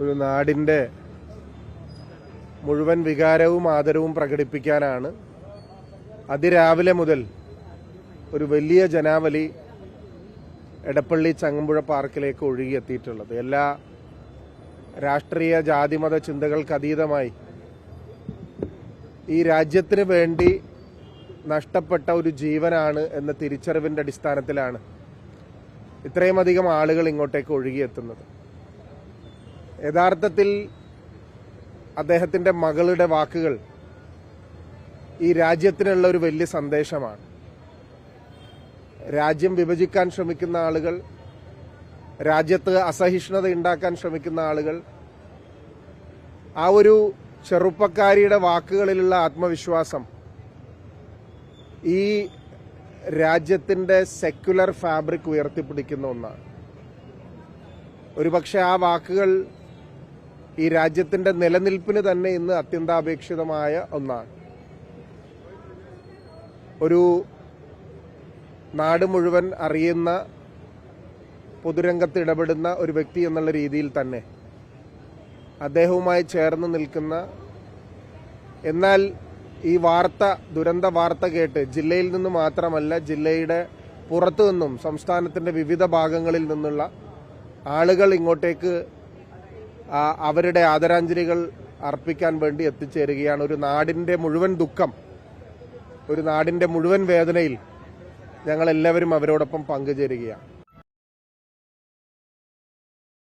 ഒരു നാടിന്റെ മുഴുവൻ വികാരവും ആദരവും പ്രകടിപ്പിക്കാനാണ് അതിരാവിലെ മുതൽ ഒരു വലിയ ജനാവലി എടപ്പള്ളി ചങ്ങമ്പുഴ പാർക്കിലേക്ക് ഒഴുകിയെത്തിയിട്ടുള്ളത്. എല്ലാ രാഷ്ട്രീയ ജാതിമത ചിന്തകൾക്ക് അതീതമായി ഈ രാജ്യത്തിന് വേണ്ടി നഷ്ടപ്പെട്ട ഒരു ജീവനാണ് എന്ന തിരിച്ചറിവിന്റെ അടിസ്ഥാനത്തിലാണ് ഇത്രയും അധികം ആളുകൾ ഇങ്ങോട്ടേക്ക് ഒഴുകിയെത്തുന്നത്. യഥാർത്ഥത്തിൽ അദ്ദേഹത്തിന്റെ മകളുടെ വാക്കുകൾ ഈ രാജ്യത്തിനുള്ള ഒരു വലിയ സന്ദേശമാണ്. രാജ്യം വിഭജിക്കാൻ ശ്രമിക്കുന്ന ആളുകൾ രാജ്യത്ത് അസഹിഷ്ണുത ഉണ്ടാക്കാൻ ശ്രമിക്കുന്ന ആളുകൾ ആ ഒരു ചെറുപ്പക്കാരിയുടെ വാക്കുകളിലുള്ള ആത്മവിശ്വാസം ഈ രാജ്യത്തിന്റെ സെക്യുലർ ഫാബ്രിക് ഉയർത്തിപ്പിടിക്കുന്ന ഒന്നാണ്. ഒരുപക്ഷെ ആ വാക്കുകൾ ഈ രാജ്യത്തിന്റെ നിലനിൽപ്പിന് തന്നെ ഇന്ന് അത്യന്താപേക്ഷിതമായ ഒന്നാണ്. ഒരു നാട് മുഴുവൻ അറിയുന്ന പൊതുരംഗത്ത് ഇടപെടുന്ന ഒരു വ്യക്തി എന്നുള്ള രീതിയിൽ തന്നെ അദ്ദേഹവുമായി ചേർന്ന് നിൽക്കുന്ന എന്നാൽ ഈ വാർത്ത ദുരന്ത വാർത്ത കേട്ട് ജില്ലയിൽ നിന്ന് മാത്രമല്ല ജില്ലയുടെ പുറത്തു നിന്നും സംസ്ഥാനത്തിന്റെ വിവിധ ഭാഗങ്ങളിൽ നിന്നുള്ള ആളുകൾ ഇങ്ങോട്ടേക്ക് അവരുടെ ആദരാഞ്ജലികൾ അർപ്പിക്കാൻ വേണ്ടി എത്തിച്ചേരുകയാണ്. ഒരു നാടിന്റെ മുഴുവൻ ദുഃഖം ഒരു നാടിന്റെ മുഴുവൻ വേദനയിൽ ഞങ്ങൾ എല്ലാവരും അവരോടൊപ്പം പങ്കുചേരുകയാണ്.